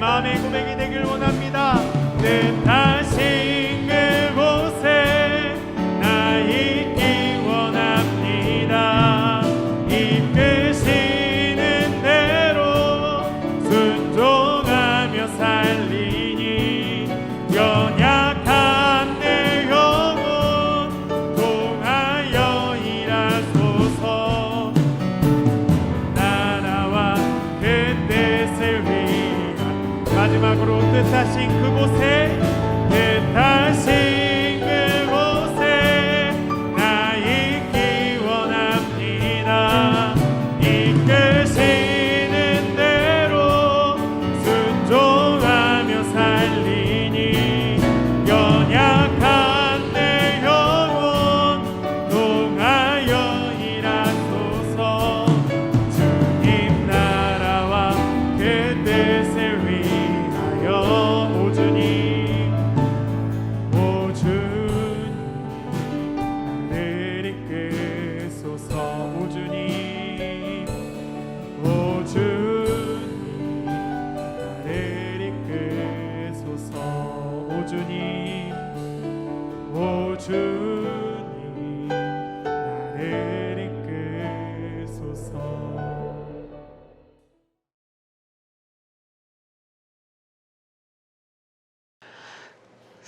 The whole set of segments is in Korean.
마음의 고백이 되길 원합니다. 뜻하신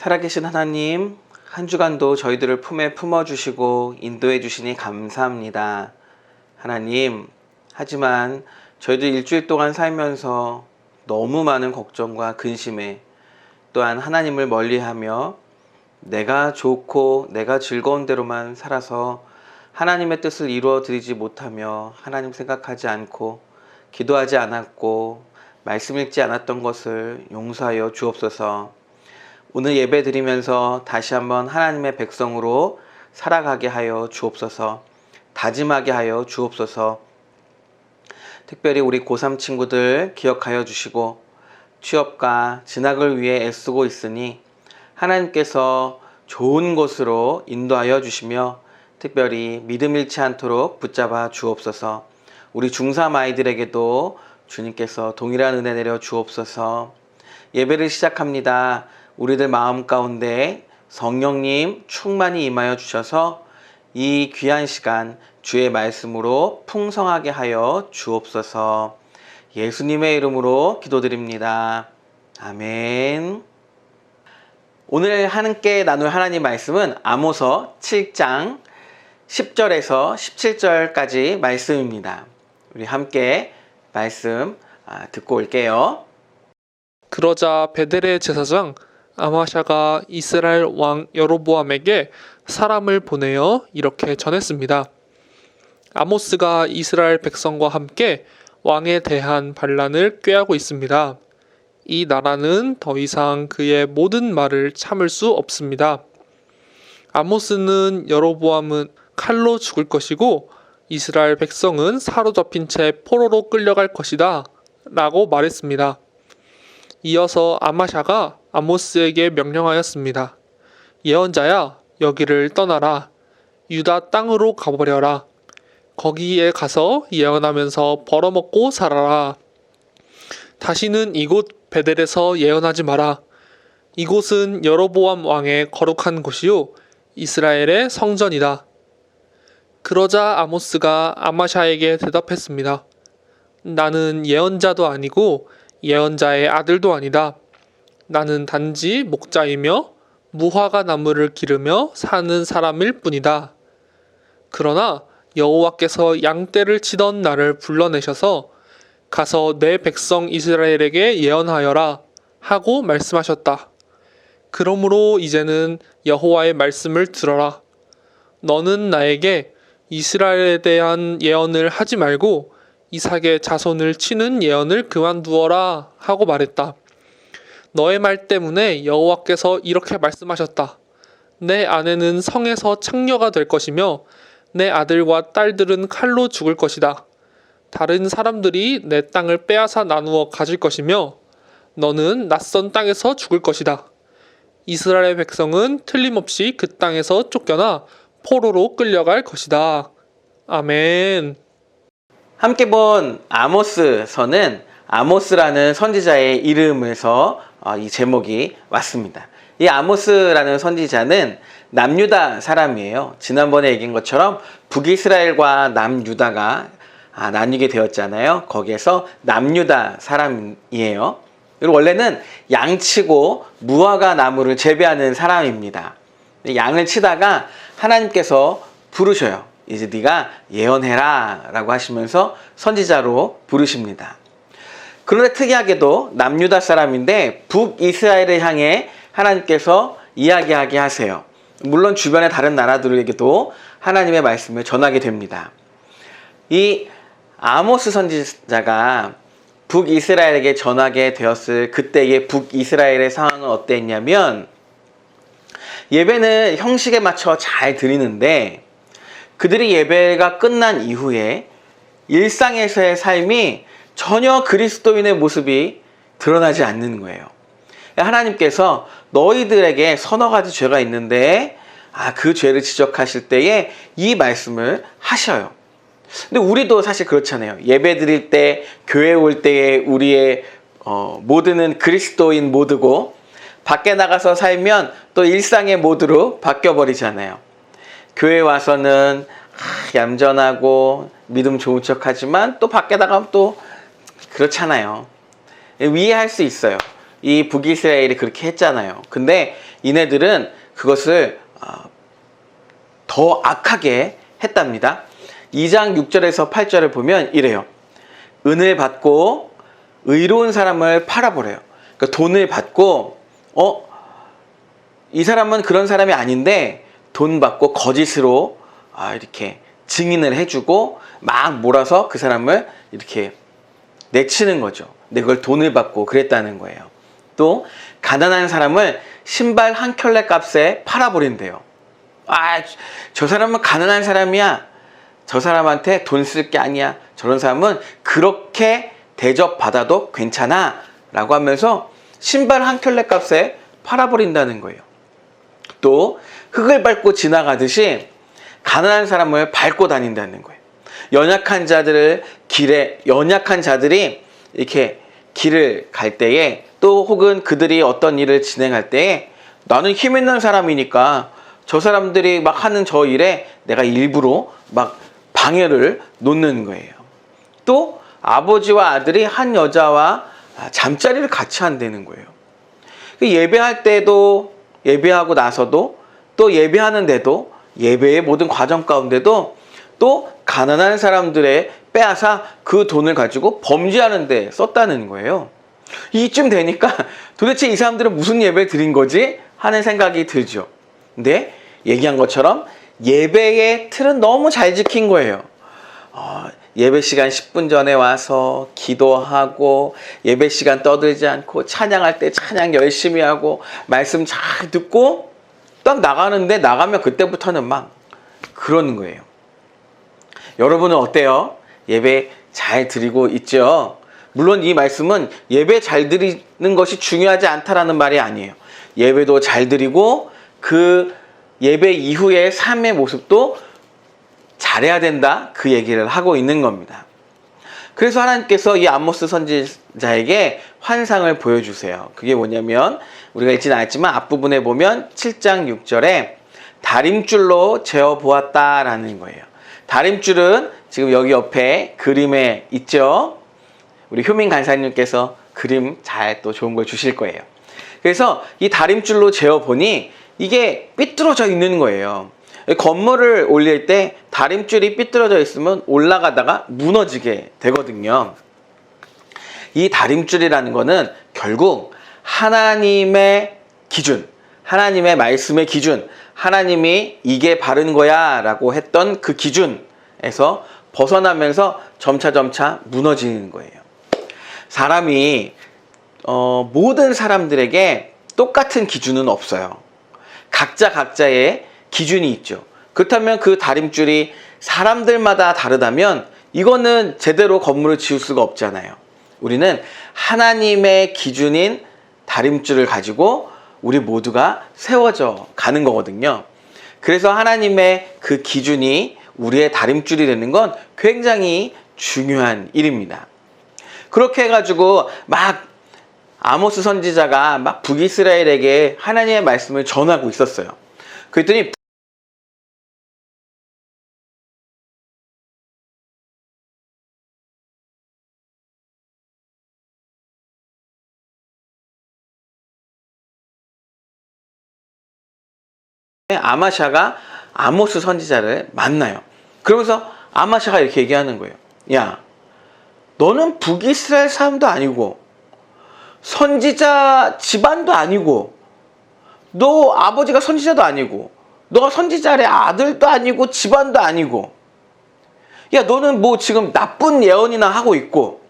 살아계신 하나님, 한 주간도 저희들을 품에 품어주시고 인도해 주시니 감사합니다. 하나님, 하지만 저희들 일주일 동안 살면서 너무 많은 걱정과 근심에 또한 하나님을 멀리하며 내가 좋고 내가 즐거운 대로만 살아서 하나님의 뜻을 이루어 드리지 못하며 하나님 생각하지 않고 기도하지 않았고 말씀 읽지 않았던 것을 용서하여 주옵소서. 오늘 예배 드리면서 다시 한번 하나님의 백성으로 살아가게 하여 주옵소서. 다짐하게 하여 주옵소서. 특별히 우리 고3 친구들 기억하여 주시고 취업과 진학을 위해 애쓰고 있으니 하나님께서 좋은 곳으로 인도하여 주시며 특별히 믿음 잃지 않도록 붙잡아 주옵소서. 우리 중3 아이들에게도 주님께서 동일한 은혜 내려 주옵소서. 예배를 시작합니다. 우리들 마음 가운데 성령님 충만히 임하여 주셔서 이 귀한 시간 주의 말씀으로 풍성하게 하여 주옵소서. 예수님의 이름으로 기도드립니다. 아멘. 오늘 함께 나눌 하나님 말씀은 아모서 7장 10절에서 17절까지 말씀입니다. 우리 함께 말씀 아, 듣고 올게요. 그러자 베델의 제사장 아마샤가 이스라엘 왕 여로보암에게 사람을 보내어 이렇게 전했습니다. 아모스가 이스라엘 백성과 함께 왕에 대한 반란을 꾀하고 있습니다. 이 나라는 더 이상 그의 모든 말을 참을 수 없습니다. 아모스는 여로보암은 칼로 죽을 것이고 이스라엘 백성은 사로잡힌 채 포로로 끌려갈 것이다. 라고 말했습니다. 이어서 아마샤가 아모스에게 명령하였습니다. 예언자야, 여기를 떠나라. 유다 땅으로 가버려라. 거기에 가서 예언하면서 벌어먹고 살아라. 다시는 이곳 베델에서 예언하지 마라. 이곳은 여로보암 왕의 거룩한 곳이요 이스라엘의 성전이다. 그러자 아모스가 아마샤에게 대답했습니다. 나는 예언자도 아니고 예언자의 아들도 아니다. 나는 단지 목자이며 무화과 나무를 기르며 사는 사람일 뿐이다. 그러나 여호와께서 양떼를 치던 나를 불러내셔서 가서 내 백성 이스라엘에게 예언하여라 하고 말씀하셨다. 그러므로 이제는 여호와의 말씀을 들어라. 너는 나에게 이스라엘에 대한 예언을 하지 말고 이삭의 자손을 치는 예언을 그만두어라 하고 말했다. 너의 말 때문에 여호와께서 이렇게 말씀하셨다. 내 아내는 성에서 창녀가 될 것이며 내 아들과 딸들은 칼로 죽을 것이다. 다른 사람들이 내 땅을 빼앗아 나누어 가질 것이며 너는 낯선 땅에서 죽을 것이다. 이스라엘 백성은 틀림없이 그 땅에서 쫓겨나 포로로 끌려갈 것이다. 아멘. 함께 본 아모스서는 아모스라는 선지자의 이름에서 어, 이 제목이 왔습니다. 이 아모스라는 선지자는 남유다 사람이에요. 지난번에 얘기한 것처럼 북이스라엘과 남유다가 아, 나뉘게 되었잖아요. 거기에서 남유다 사람이에요. 그리고 원래는 양치고 무화과 나무를 재배하는 사람입니다. 양을 치다가 하나님께서 부르셔요. 이제 네가 예언해라 라고 하시면서 선지자로 부르십니다. 그런데 특이하게도 남유다 사람인데 북이스라엘을 향해 하나님께서 이야기하게 하세요. 물론 주변의 다른 나라들에게도 하나님의 말씀을 전하게 됩니다. 이 아모스 선지자가 북이스라엘에게 전하게 되었을 그때의 북이스라엘의 상황은 어땠냐면 예배는 형식에 맞춰 잘 드리는데 그들이 예배가 끝난 이후에 일상에서의 삶이 전혀 그리스도인의 모습이 드러나지 않는 거예요. 하나님께서 너희들에게 서너 가지 죄가 있는데 아, 그 죄를 지적하실 때에 이 말씀을 하셔요. 근데 우리도 사실 그렇잖아요. 예배 드릴 때, 교회 올 때에 우리의 어, 모드는 그리스도인 모드고 밖에 나가서 살면 또 일상의 모드로 바뀌어 버리잖아요. 교회 와서는 아, 얌전하고 믿음 좋은 척 하지만 또 밖에 나가면 또 그렇잖아요. 이해할 수 있어요. 이 북이스라엘이 그렇게 했잖아요. 근데 이네들은 그것을 어, 더 악하게 했답니다. 2장 6절에서 8절을 보면 이래요. 은을 받고 의로운 사람을 팔아버려요. 그러니까 돈을 받고 어? 이 사람은 그런 사람이 아닌데 돈 받고 거짓으로 아, 이렇게 증인을 해주고 막 몰아서 그 사람을 이렇게 내치는 거죠. 근데 그걸 돈을 받고 그랬다는 거예요. 또 가난한 사람을 신발 한 켤레 값에 팔아버린대요. 아, 저 사람은 가난한 사람이야. 저 사람한테 돈 쓸 게 아니야. 저런 사람은 그렇게 대접받아도 괜찮아. 라고 하면서 신발 한 켤레 값에 팔아버린다는 거예요. 또 흙을 밟고 지나가듯이 가난한 사람을 밟고 다닌다는 거예요. 연약한 자들을 길에 연약한 자들이 이렇게 길을 갈 때에 또 혹은 그들이 어떤 일을 진행할 때에 나는 힘 있는 사람이니까 저 사람들이 막 하는 저 일에 내가 일부러 막 방해를 놓는 거예요. 또 아버지와 아들이 한 여자와 잠자리를 같이 한다는 거예요. 예배할 때도 예배하고 나서도 또 예배하는데도 예배의 모든 과정 가운데도 또 가난한 사람들의 빼앗아 그 돈을 가지고 범죄하는 데 썼다는 거예요. 이쯤 되니까 도대체 이 사람들은 무슨 예배를 드린 거지? 하는 생각이 들죠. 근데 얘기한 것처럼 예배의 틀은 너무 잘 지킨 거예요. 어, 예배 시간 10분 전에 와서 기도하고 예배 시간 떠들지 않고 찬양할 때 찬양 열심히 하고 말씀 잘 듣고 딱 나가는데 나가면 그때부터는 막 그러는 거예요. 여러분은 어때요? 예배 잘 드리고 있죠? 물론 이 말씀은 예배 잘 드리는 것이 중요하지 않다라는 말이 아니에요. 예배도 잘 드리고 그 예배 이후의 삶의 모습도 잘해야 된다 그 얘기를 하고 있는 겁니다. 그래서 하나님께서 이 아모스 선지자에게 환상을 보여주세요. 그게 뭐냐면 우리가 읽지는 않았지만 앞부분에 보면 7장 6절에 다림줄로 재어 보았다라는 거예요. 다림줄은 지금 여기 옆에 그림에 있죠. 우리 효민 간사님께서 그림 잘 또 좋은 걸 주실 거예요. 그래서 이 다림줄로 재어 보니 이게 삐뚤어져 있는 거예요. 건물을 올릴 때 다림줄이 삐뚤어져 있으면 올라가다가 무너지게 되거든요. 이 다림줄이라는 거는 결국 하나님의 기준, 하나님의 말씀의 기준, 하나님이 이게 바른 거야 라고 했던 그 기준에서 벗어나면서 점차점차 무너지는 거예요. 사람이 어, 모든 사람들에게 똑같은 기준은 없어요. 각자 각자의 기준이 있죠. 그렇다면 그 다림줄이 사람들마다 다르다면 이거는 제대로 건물을 지을 수가 없잖아요. 우리는 하나님의 기준인 다림줄을 가지고 우리 모두가 세워져 가는 거거든요. 그래서 하나님의 그 기준이 우리의 다림줄이 되는 건 굉장히 중요한 일입니다. 그렇게 해가지고 막 아모스 선지자가 막 북이스라엘에게 하나님의 말씀을 전하고 있었어요. 그랬더니 아마샤가 아모스 선지자를 만나요. 그러면서 아마샤가 이렇게 얘기하는 거예요. 야, 너는 북이스라엘 사람도 아니고 선지자 집안도 아니고 너 아버지가 선지자도 아니고 너가 선지자의 아들도 아니고 집안도 아니고 야 너는 뭐 지금 나쁜 예언이나 하고 있고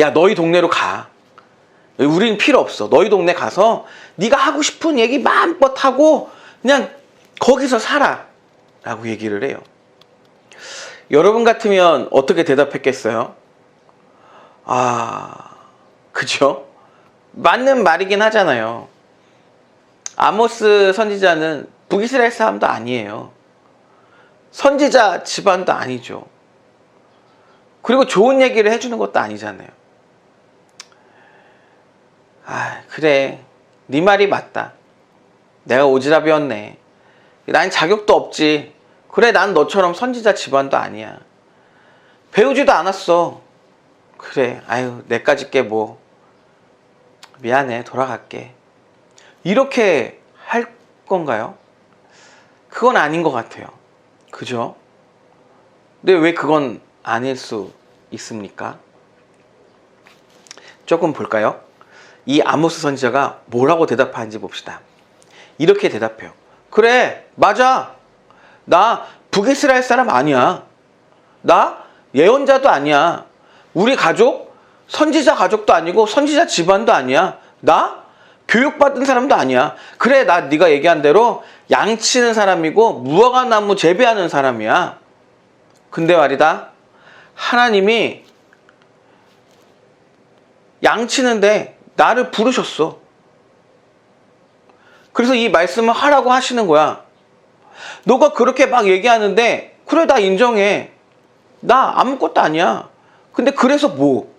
야 너희 동네로 가 우린 필요 없어 너희 동네 가서 네가 하고 싶은 얘기 마음껏 하고 그냥 거기서 살아 라고 얘기를 해요 여러분 같으면 어떻게 대답했겠어요? 아 그죠? 맞는 말이긴 하잖아요. 아모스 선지자는 북이스라엘 사람도 아니에요. 선지자 집안도 아니죠. 그리고 좋은 얘기를 해주는 것도 아니잖아요. 아, 그래. 네 말이 맞다. 내가 오지랖이었네. 난 자격도 없지. 그래, 난 너처럼 선지자 집안도 아니야. 배우지도 않았어. 그래, 아유, 내까짓 게 뭐. 미안해, 돌아갈게. 이렇게 할 건가요? 그건 아닌 것 같아요. 그죠? 근데 왜 그건 아닐 수 있습니까? 조금 볼까요? 이 아모스 선지자가 뭐라고 대답하는지 봅시다. 이렇게 대답해요. 그래, 맞아. 나 북이스라엘 사람 아니야. 나 예언자도 아니야. 우리 가족 선지자 가족도 아니고 선지자 집안도 아니야. 나 교육받은 사람도 아니야. 그래, 나 네가 얘기한 대로 양치는 사람이고 무화과 나무 재배하는 사람이야. 근데 말이다. 하나님이 양치는데 나를 부르셨어. 그래서 이 말씀을 하라고 하시는 거야. 너가 그렇게 막 얘기하는데 그래 나 인정해. 나 아무것도 아니야. 근데 그래서 뭐?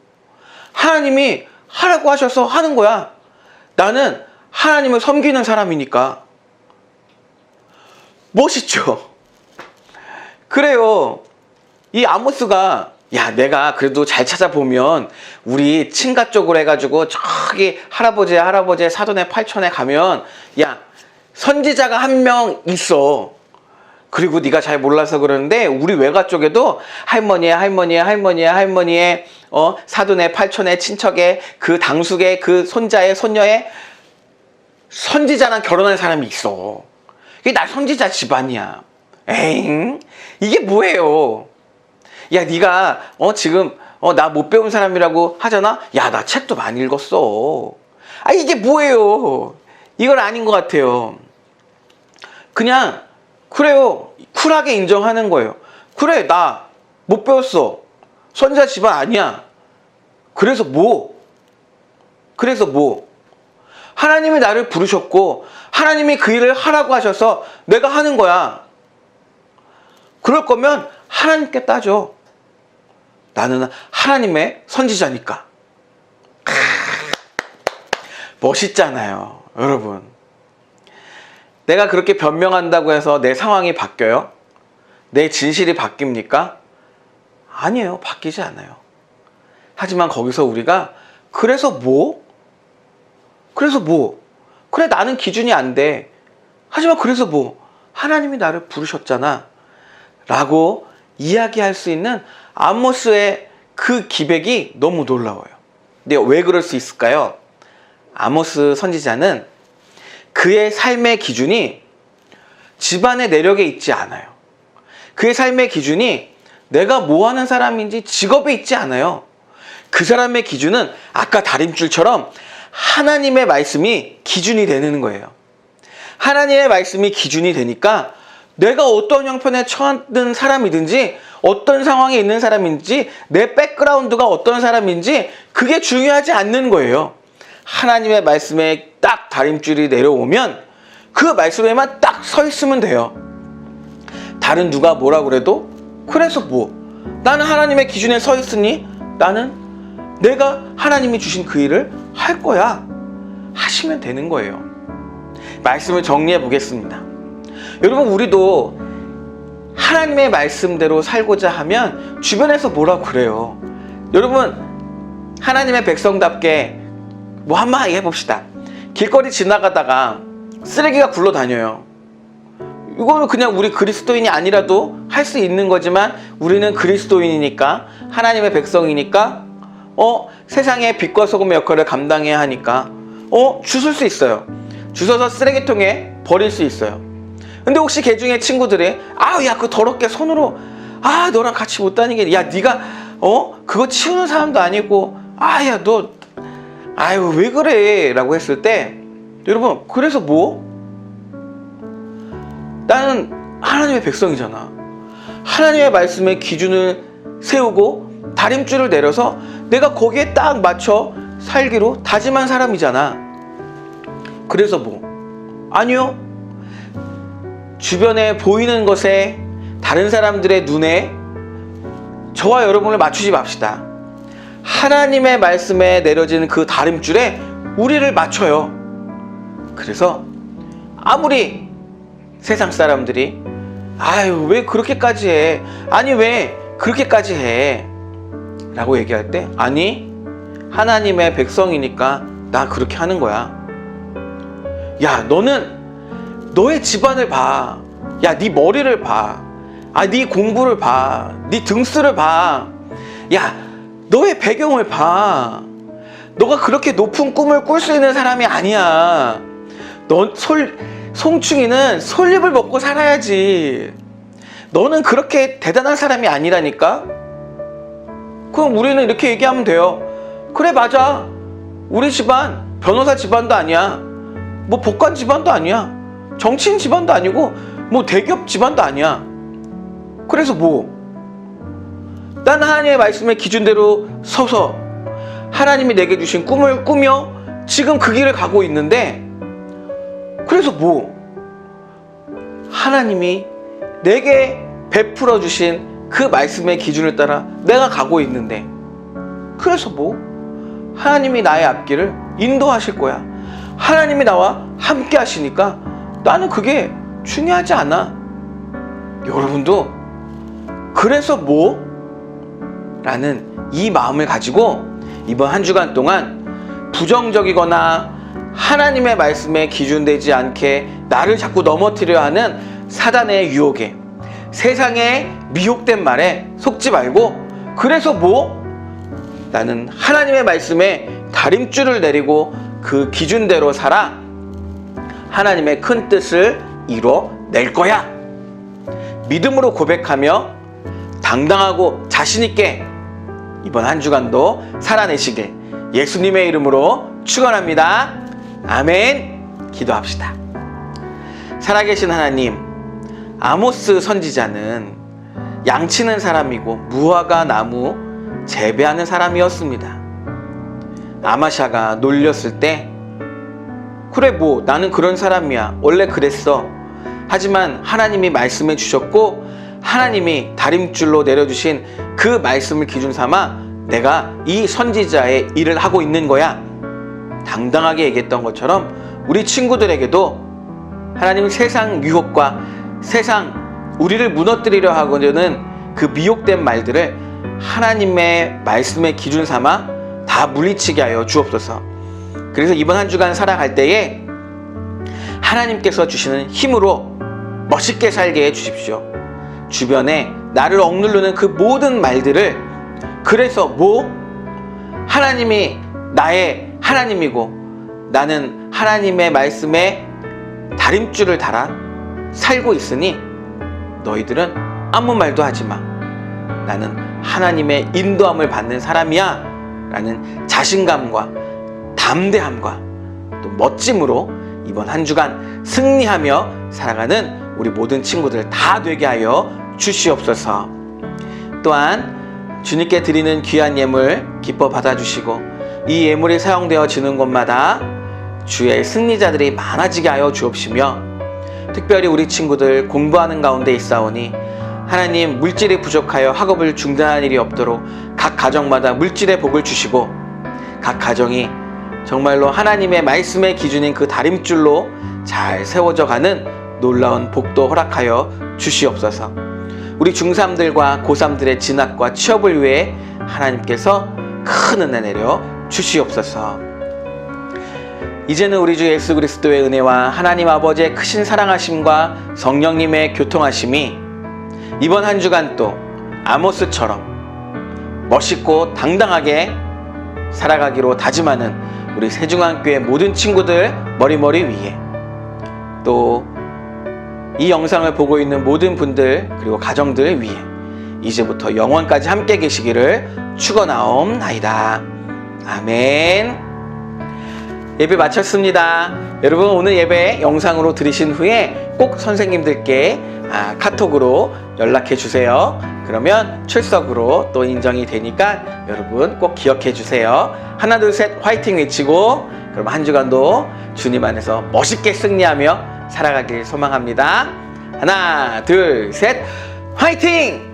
하나님이 하라고 하셔서 하는 거야. 나는 하나님을 섬기는 사람이니까. 멋있죠? 그래요. 이 아모스가 야 내가 그래도 잘 찾아보면 우리 친가 쪽으로 해가지고 저기 할아버지 할아버지 사돈의 팔촌에 가면 야 선지자가 한 명 있어. 그리고 네가 잘 몰라서 그러는데 우리 외가 쪽에도 할머니의 할머니의 할머니의 할머니의 어 사돈의 팔촌의 친척의 그 당숙의 그 손자의 손녀의 선지자랑 결혼한 사람이 있어. 이게 나 선지자 집안이야. 에잉 이게 뭐예요? 야 네가 어 지금 어 나 못 배운 사람이라고 하잖아. 야 나 책도 많이 읽었어. 아 이게 뭐예요? 이건 아닌 것 같아요. 그냥 그래요. 쿨하게 인정하는 거예요. 그래, 나 못 배웠어. 선자 집안 아니야. 그래서 뭐? 그래서 뭐? 하나님이 나를 부르셨고, 하나님이 그 일을 하라고 하셔서 내가 하는 거야. 그럴 거면 하나님께 따져. 나는 하나님의 선지자니까. 크, 멋있잖아요, 여러분. 내가 그렇게 변명한다고 해서 내 상황이 바뀌어요? 내 진실이 바뀝니까? 아니에요. 바뀌지 않아요. 하지만 거기서 우리가 그래서 뭐? 그래서 뭐? 그래 나는 기준이 안 돼. 하지만 그래서 뭐? 하나님이 나를 부르셨잖아. 라고 이야기할 수 있는 아모스의 그 기백이 너무 놀라워요. 근데 왜 그럴 수 있을까요? 아모스 선지자는 그의 삶의 기준이 집안의 내력에 있지 않아요. 그의 삶의 기준이 내가 뭐 하는 사람인지 직업에 있지 않아요. 그 사람의 기준은 아까 다림줄처럼 하나님의 말씀이 기준이 되는 거예요. 하나님의 말씀이 기준이 되니까 내가 어떤 형편에 처한 사람이든지 어떤 상황에 있는 사람인지 내 백그라운드가 어떤 사람인지 그게 중요하지 않는 거예요. 하나님의 말씀에 딱 다림줄이 내려오면 그 말씀에만 딱 서 있으면 돼요. 다른 누가 뭐라 그래도 그래서 뭐 나는 하나님의 기준에 서 있으니 나는 내가 하나님이 주신 그 일을 할 거야 하시면 되는 거예요. 말씀을 정리해 보겠습니다. 여러분 우리도 하나님의 말씀대로 살고자 하면 주변에서 뭐라고 그래요. 여러분 하나님의 백성답게 뭐 한마디 해봅시다. 길거리 지나가다가 쓰레기가 굴러다녀요. 이거는 그냥 우리 그리스도인이 아니라도 할 수 있는 거지만 우리는 그리스도인이니까 하나님의 백성이니까 어 세상의 빛과 소금의 역할을 감당해야 하니까 어 주술 수 있어요. 주워서 쓰레기통에 버릴 수 있어요. 근데 혹시 개 중에 친구들이 아우 야그 더럽게 손으로 아 너랑 같이 못 다니게 야 네가 어 그거 치우는 사람도 아니고 아 야 너 아유 왜 그래 라고 했을 때 여러분 그래서 뭐 나는 하나님의 백성이잖아. 하나님의 말씀에 기준을 세우고 다림줄을 내려서 내가 거기에 딱 맞춰 살기로 다짐한 사람이잖아. 그래서 뭐? 아니요. 주변에 보이는 것에 다른 사람들의 눈에 저와 여러분을 맞추지 맙시다. 하나님의 말씀에 내려진 그 다림줄에 우리를 맞춰요. 그래서 아무리 세상 사람들이 아유 왜 그렇게까지 해 아니 왜 그렇게까지 해 라고 얘기할 때 아니 하나님의 백성이니까 나 그렇게 하는 거야 야 너는 너의 집안을 봐 야 네 머리를 봐 아 네 공부를 봐 네 등수를 봐 야 너의 배경을 봐 너가 그렇게 높은 꿈을 꿀 수 있는 사람이 아니야 넌 솔, 송충이는 솔잎을 먹고 살아야지. 너는 그렇게 대단한 사람이 아니라니까? 그럼 우리는 이렇게 얘기하면 돼요. 그래, 맞아. 우리 집안, 변호사 집안도 아니야. 뭐 복관 집안도 아니야. 정치인 집안도 아니고, 뭐 대기업 집안도 아니야. 그래서 뭐? 난 하나님의 말씀의 기준대로 서서 하나님이 내게 주신 꿈을 꾸며 지금 그 길을 가고 있는데, 그래서 뭐? 하나님이 내게 베풀어 주신 그 말씀의 기준을 따라 내가 가고 있는데, 그래서 뭐? 하나님이 나의 앞길을 인도하실 거야. 하나님이 나와 함께 하시니까 나는 그게 중요하지 않아. 여러분도 그래서 뭐? 라는 이 마음을 가지고 이번 한 주간 동안 부정적이거나 하나님의 말씀에 기준되지 않게 나를 자꾸 넘어뜨려 하는 사단의 유혹에 세상의 미혹된 말에 속지 말고 그래서 뭐 나는 하나님의 말씀에 다림줄을 내리고 그 기준대로 살아 하나님의 큰 뜻을 이뤄낼 거야 믿음으로 고백하며 당당하고 자신있게 이번 한 주간도 살아내시길 예수님의 이름으로 축원합니다. 아멘. 기도합시다. 살아계신 하나님, 아모스 선지자는 양치는 사람이고 무화과 나무 재배하는 사람이었습니다. 아마샤가 놀렸을 때 그래 뭐 나는 그런 사람이야. 원래 그랬어. 하지만 하나님이 말씀해 주셨고 하나님이 다림줄로 내려주신 그 말씀을 기준 삼아 내가 이 선지자의 일을 하고 있는 거야. 당당하게 얘기했던 것처럼 우리 친구들에게도 하나님은 세상 유혹과 세상 우리를 무너뜨리려 하고는 그 미혹된 말들을 하나님의 말씀의 기준 삼아 다 물리치게 하여 주옵소서. 그래서 이번 한 주간 살아갈 때에 하나님께서 주시는 힘으로 멋있게 살게 해 주십시오. 주변에 나를 억누르는 그 모든 말들을 그래서 뭐 하나님이 나의 하나님이고 나는 하나님의 말씀에 다림줄을 달아 살고 있으니 너희들은 아무 말도 하지 마. 나는 하나님의 인도함을 받는 사람이야. 라는 자신감과 담대함과 또 멋짐으로 이번 한 주간 승리하며 살아가는 우리 모든 친구들 다 되게 하여 주시옵소서. 또한 주님께 드리는 귀한 예물 기뻐 받아주시고 이 예물이 사용되어지는 곳마다 주의 승리자들이 많아지게 하여 주옵시며 특별히 우리 친구들 공부하는 가운데 있사오니 하나님 물질이 부족하여 학업을 중단할 일이 없도록 각 가정마다 물질의 복을 주시고 각 가정이 정말로 하나님의 말씀의 기준인 그 다림줄로 잘 세워져 가는 놀라운 복도 허락하여 주시옵소서. 우리 중3들과 고3들의 진학과 취업을 위해 하나님께서 큰 은혜 내려 주시옵소서. 이제는 우리 주 예수 그리스도의 은혜와 하나님 아버지의 크신 사랑하심과 성령님의 교통하심이 이번 한 주간 또 아모스처럼 멋있고 당당하게 살아가기로 다짐하는 우리 세중앙교회 모든 친구들 머리머리 위에 또 이 영상을 보고 있는 모든 분들 그리고 가정들 위해 이제부터 영원까지 함께 계시기를 축원하옵나이다. 아멘. 예배 마쳤습니다. 여러분 오늘 예배 영상으로 들으신 후에 꼭 선생님들께 아, 카톡으로 연락해 주세요. 그러면 출석으로 또 인정이 되니까 여러분 꼭 기억해 주세요. 하나 둘 셋 화이팅 외치고 그럼 한 주간도 주님 안에서 멋있게 승리하며 살아가길 소망합니다. 하나 둘 셋 화이팅!